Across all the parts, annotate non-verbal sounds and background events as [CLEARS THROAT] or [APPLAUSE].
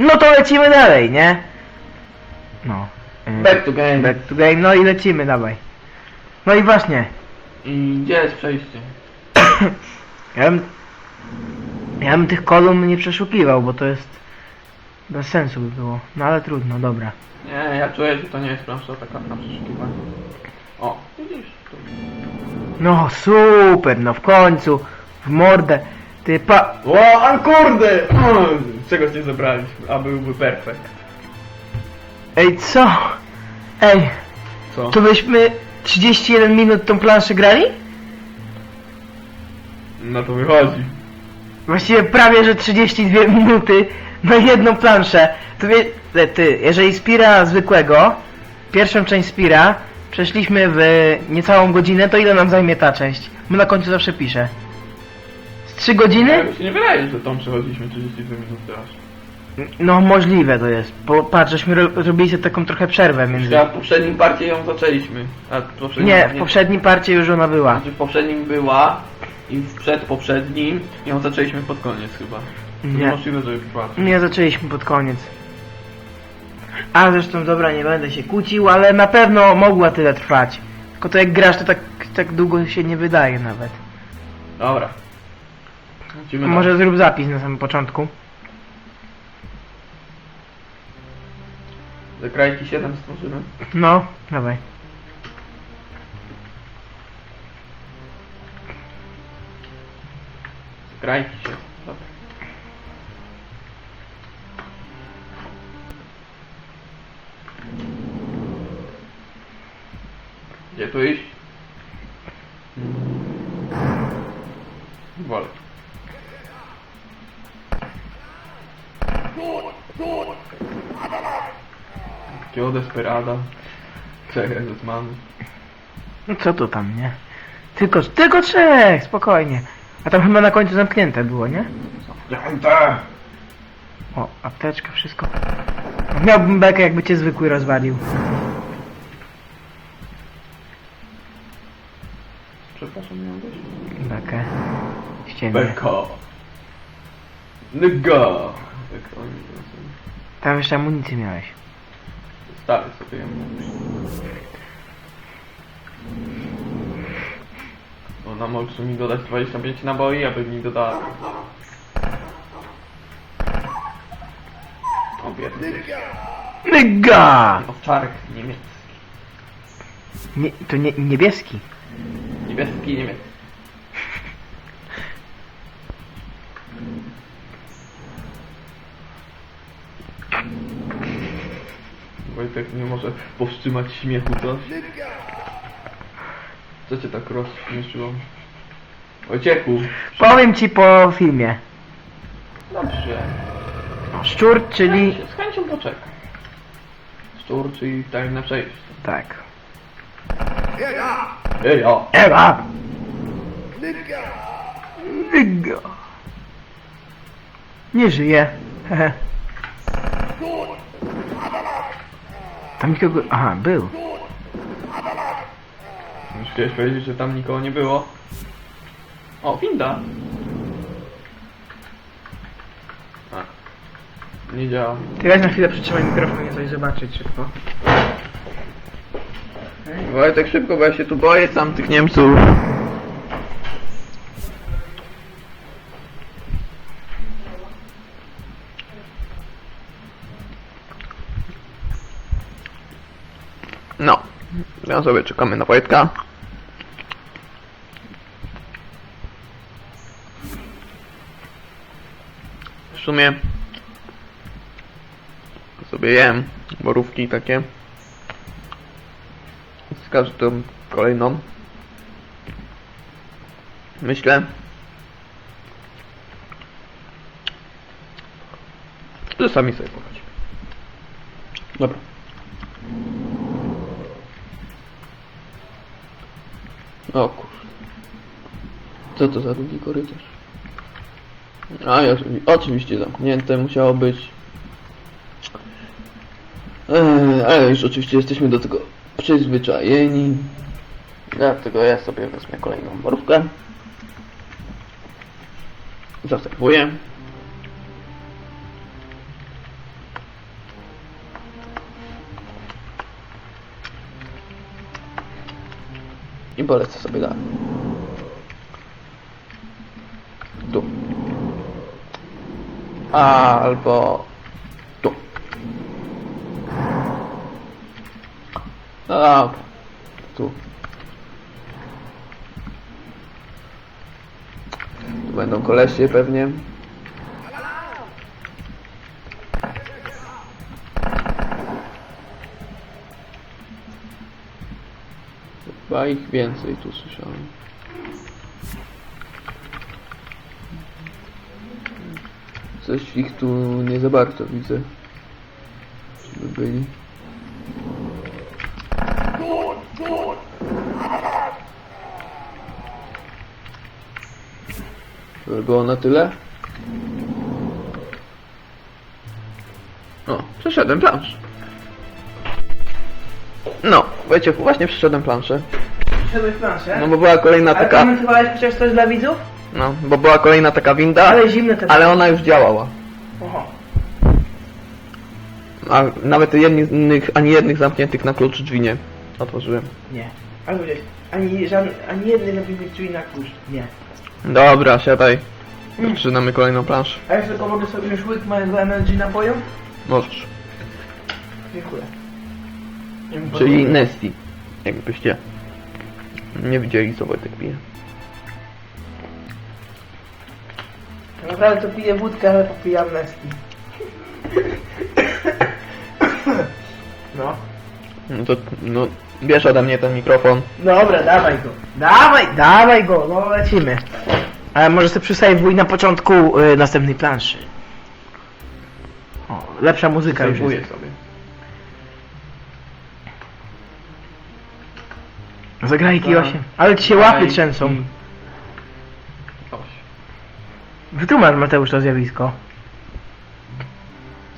No to lecimy dalej, nie? No. y, Back to game. Back to game, no i lecimy, dawaj. No i właśnie, I gdzie jest przejście? [COUGHS] ja bym, ja bym tych kolumn nie przeszukiwał, bo to jest bez sensu by było. No ale trudno, dobra. Nie, ja czuję, że to nie jest plansza taka na przeszukiwanie. O, widzisz? Tu. No super, no w końcu, w mordę. Ty pa... O, a kurde! [COUGHS] O, Czego cię zebraliśmy? A byłby perfekt. Ej, co? Ej, Co? to byśmy 31 minut tą planszę grali? No to wychodzi. Właściwie prawie, że 32 minuty na jedną planszę. To wie, e, ty, jeżeli Spira zwykłego, pierwszą część Spira, przeszliśmy w niecałą godzinę, to ile nam zajmie ta część? My na końcu zawsze piszę. Z 3 Nie? godziny? Mi się nie wydaje, że tą przechodziliśmy 32 minuty aż. No możliwe to jest. Bo patrz, żeśmy ro robili sobie taką trochę przerwę między... Ja w poprzednim parcie ją zaczęliśmy. A w poprzednim Nie, w poprzednim parcie już ona była. Znaczy w poprzednim była i w przedpoprzednim ją zaczęliśmy pod koniec chyba. Nie. Niemożliwe, żeby była. Nie zaczęliśmy pod koniec. A zresztą dobra, nie będę się kłócił, ale na pewno mogła tyle trwać. Tylko to jak grasz, to tak, tak długo się nie wydaje nawet. Dobra. Lecimy Może zrób zapis na samym początku. dalej. Krajki 7 stworzymy. No, dawaj. Krajki 7. Dobra. Gdzie tu iść? Wolę. Takiego desperada. Czekaj, z mamy. No co tu tam, nie? Tylko, tylko trzech, spokojnie. A tam chyba na końcu zamknięte było, nie? Zamknięte! O, apteczka, wszystko. Miałbym bekę, jakby cię zwykły rozwalił. Przepraszam, miałem być. Bekę. Ściemnie. Beka. Nyga. Jak to oni. Tam jeszcze amunicję miałeś. Stary mówisz. Ona może mi dodać 25 naboi, aby mi dodała. O biedny. Nyga! Owczarek niemiecki. Nie, to nie, niebieski. Niebieski niemiecki. Wojtek nie może powstrzymać śmiechu coś. Co cię tak rozśmieszyło? Wojciechu! Powiem ci po filmie. Dobrze. Szczur, czyli... Z chęcią poczekaj. Szczur, czyli tajemne przejście. Tak. Ej, o! Ewa! Nyga! Nie żyje. Hehe. [LAUGHS] Tam nikogo... Aha, był. Chciałeś powiedzieć, że tam nikogo nie było? O, winda! A. Nie działa. Ty weź na chwilę przytrzymaj mikrofon i coś zobaczyć szybko. Wojtek, szybko, bo ja się tu boję sam tych Niemców. No, ja sobie czekamy na Wojtka. W sumie sobie jem borówki takie z każdą kolejną. Myślę, że sami sobie poradzi. Dobra. O kur... Co to za długi korytarz? A, ja, oczywiście zamknięte musiało być. Eee, ale już oczywiście jesteśmy do tego przyzwyczajeni. Dlatego ja sobie wezmę kolejną borówkę. Zaserwuję. I polecę sobie dalej. Tu. Albo tu. No dobra. Tu. Tu będą kolesie pewnie. Chyba ich więcej tu słyszałem. Coś ich tu nie za bardzo widzę. Żeby byli. To by było na tyle? O, przeszedłem planszę. No, wiecie, właśnie przeszedłem planszę. Przyszedłeś planszę? No bo była kolejna Ale taka... komentowałeś chociaż coś dla widzów? No, bo była kolejna taka winda, Ale zimne te... ale ona już działała. Oho. A nawet jednych, ani jednych zamkniętych na klucz drzwi nie otworzyłem. Nie. Ale gdzieś. Ani, żadny, ani jednej zamkniętej drzwi na klucz. Nie. Dobra, siadaj. Zaczynamy kolejną planszę. A ja tylko mogę sobie już łyk mojego energy napoju? Możesz. Dziękuję. Czyli Nesty. Jakbyście nie widzieli co Wojtek pije. Naprawdę to piję wódkę, ale popijam Nesti. No. No to, no, bierz ode mnie ten mikrofon. Dobra, dawaj go. Dawaj, dawaj go, no lecimy. Ale może sobie przysajwuj na początku y, następnej planszy. O, lepsza muzyka już Sejwuję jest. sobie. Zagrajki Tak. 8. Ale ci się łapy trzęsą. Oś. Wytłumacz Mateusz to zjawisko.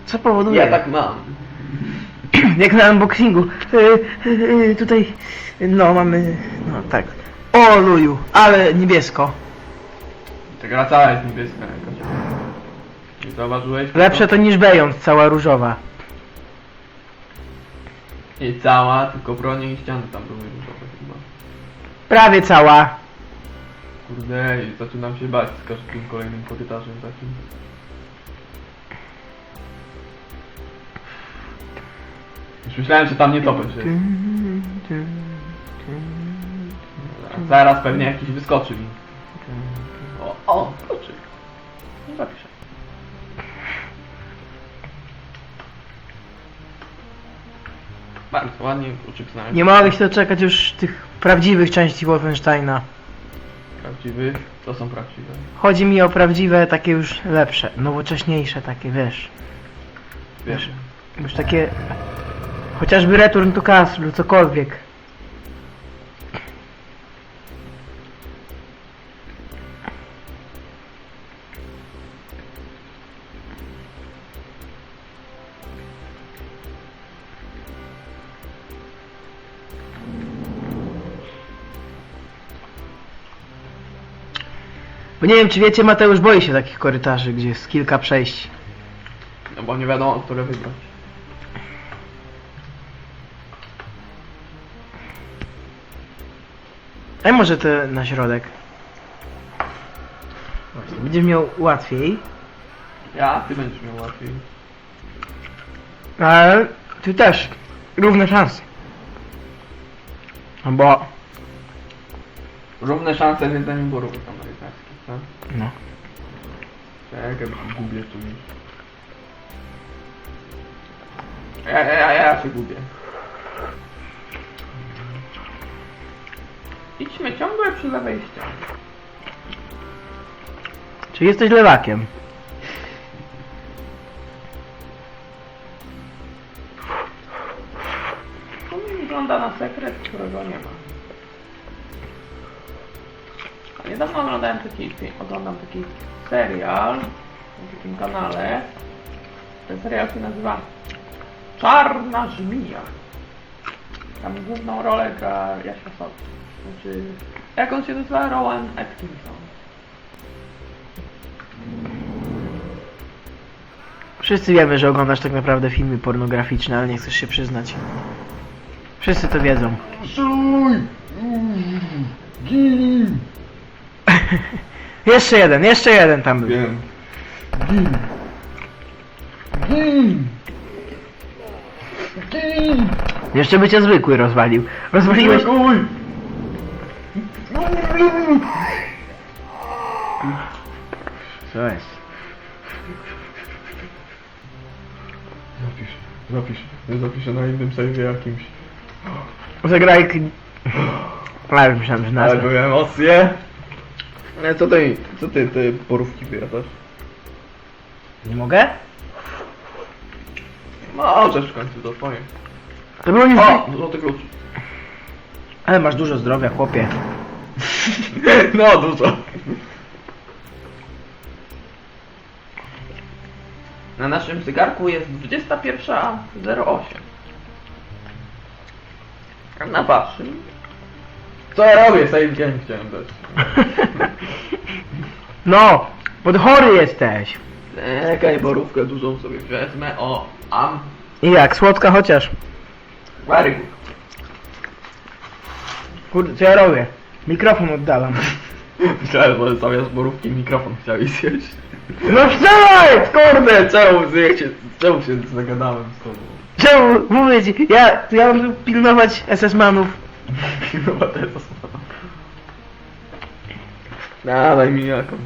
Co powoduje? Ja tak mam. [CLEARS THROAT] Jak na unboxingu. Y, y, y, tutaj, no mamy, no tak. O luju, ale niebiesko. Ta gra cała jest niebieska jakaś. Nie zauważyłeś? Lepsze to niż Beyond, cała różowa. Nie cała, tylko bronie i ściany tam były. Prawie cała. Kurde, i zaczynam się bać z każdym kolejnym korytarzem takim. Już myślałem, że tam nie topę się. Zaraz pewnie jakiś wyskoczy mi. O, o, ładnie kluczyk znaleźć. Nie mogę się doczekać już tych prawdziwych części Wolfensteina. Prawdziwy? To są prawdziwe. Chodzi mi o prawdziwe, takie już lepsze, nowocześniejsze takie, wiesz. Wiesz. Już takie... Chociażby Return to Castle, cokolwiek. Bo nie wiem, czy wiecie, Mateusz boi się takich korytarzy, gdzie jest kilka przejść. No bo nie wiadomo, które wybrać. Daj może te na środek. Właśnie, Będziesz miał łatwiej. Ja? Ty będziesz miał łatwiej. Ale ty też. Równe szanse. No bo... Równe szanse z jedzeniem borówek tak? No. Czekaj, gubię tu ja, ja, ja się gubię. Idźmy ciągle przy lewej ścianie. Czy jesteś lewakiem? To mi wygląda na sekret, którego nie ma. Niedawno oglądałem taki, oglądam taki serial na takim kanale. Ten serial się nazywa Czarna Żmija. Tam główną rolę gra Jasia Sok. Znaczy, jak on się nazywa? Rowan Atkinson. Wszyscy wiemy, że oglądasz tak naprawdę filmy pornograficzne, ale nie chcesz się przyznać. Wszyscy to wiedzą. Szuj! Gin! [LAUGHS] Jeszcze jeden, jeszcze jeden tam był. Wiem. Gin! Gin! Gin! Jeszcze by cię zwykły rozwalił. Rozwaliłeś... Uj! Co jest? Zapisz, zapisz, zapiszę na innym serwie jakimś. Zagraj... k- A, już myślałem, że Ale nazwę. były emocje. Ale co ty, co ty, te porówki wyjadasz? Nie mogę? Możesz w końcu, to twoje. To było nic... O, złoty klucz. Ale masz dużo zdrowia, chłopie. [LAUGHS] No, dużo. Na naszym zegarku jest 21.08. A na waszym? Co ja robię? Save game chciałem dać. No, pod chory jesteś. Czekaj, borówkę dużą sobie wezmę. O, am. I jak, słodka chociaż. Very good. Kurde, co ja robię? Mikrofon oddalam. Myślałem, że zamiast borówki mikrofon chciałeś zjeść. No wstawaj! Kurde, czemu, jak się, czemu się zagadałem z tobą? Czemu? Mówię ci, ja, ja mam tu pilnować SS-manów. Chyba teraz. Dawaj mi jakąś.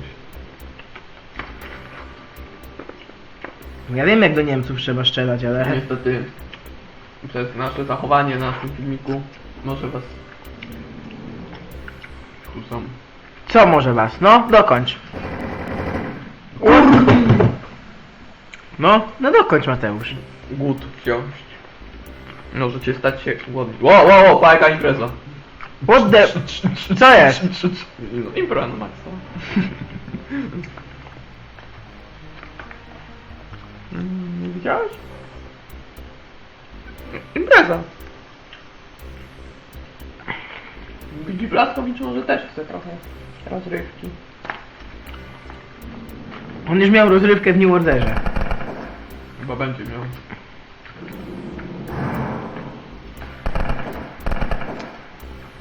Ja wiem jak do Niemców trzeba strzelać, ale... Niestety przez nasze zachowanie na tym filmiku może was kłócą. Co może was? No, dokończ. No, no dokończ Mateusz. Głód wziąć. Możecie stać się głodni. Ło, ło, ło, pa jaka impreza. What the... Co jest? No, impreza na maksa. Mm, Nie widziałeś? Impreza. Widzi Blaskowicz może też chce trochę rozrywki. On już miał rozrywkę w New Orderze. Chyba będzie miał.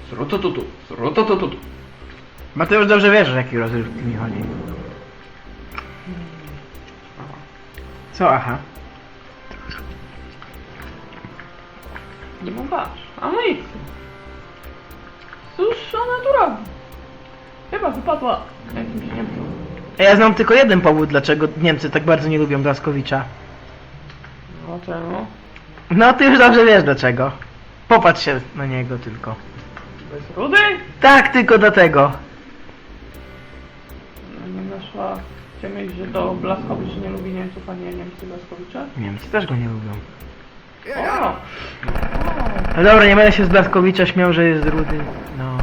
Srototutu, srototutu. Mateusz dobrze wiesz, o jakiej rozrywki mi chodzi. Co, aha? Nie ma wasz. Amunicji. Cóż ona tu robi? Chyba wypadła jakimś Niemcom. A Ja znam tylko jeden powód, dlaczego Niemcy tak bardzo nie lubią Blaskowicza. Dlaczego? No, ty już dobrze wiesz dlaczego. Popatrz się na niego tylko. To jest rudy? Tak, tylko do tego. No, Naszła... Chcę myśleć, że to Blaskowicz nie lubi Niemców, a nie Niemcy Blaskowicza? Niemcy też go nie lubią. O! No dobra, nie będę się z Blaskowicza śmiał, że jest rudy. No,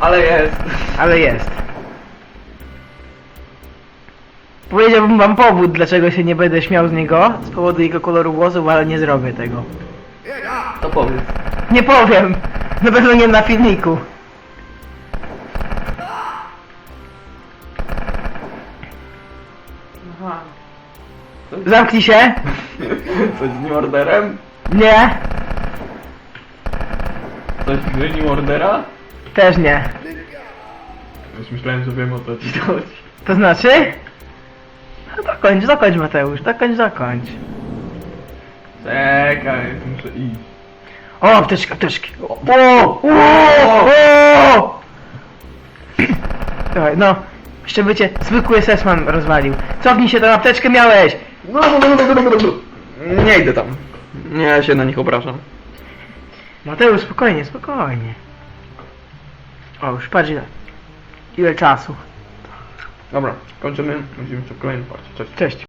Ale jest. ale jest. Powiedziałbym wam powód, dlaczego się nie będę śmiał z niego, z powodu jego koloru włosów, ale nie zrobię tego. To powiedz. Nie powiem! Na pewno nie na filmiku. Aha. Zamknij się! Coś z New Orderem? Nie! Coś z New Ordera? Też nie. Już myślałem, że wiem o co ci chodzi. To znaczy? No dokończ, dokończ Mateusz, dokończ, dokończ. Czekaj, muszę iść. O, apteczki, apteczki. O, o, o, o. Dawaj, no. Jeszcze by cię zwykły SS-man rozwalił. Cofnij się, tą apteczkę miałeś! Nie idę tam. Nie, ja się na nich obrażam. Mateusz, spokojnie, spokojnie. O, już patrz ile. Ile czasu. Dobra, kończymy. Widzimy się w kolejnym parcie. Cześć. Cześć.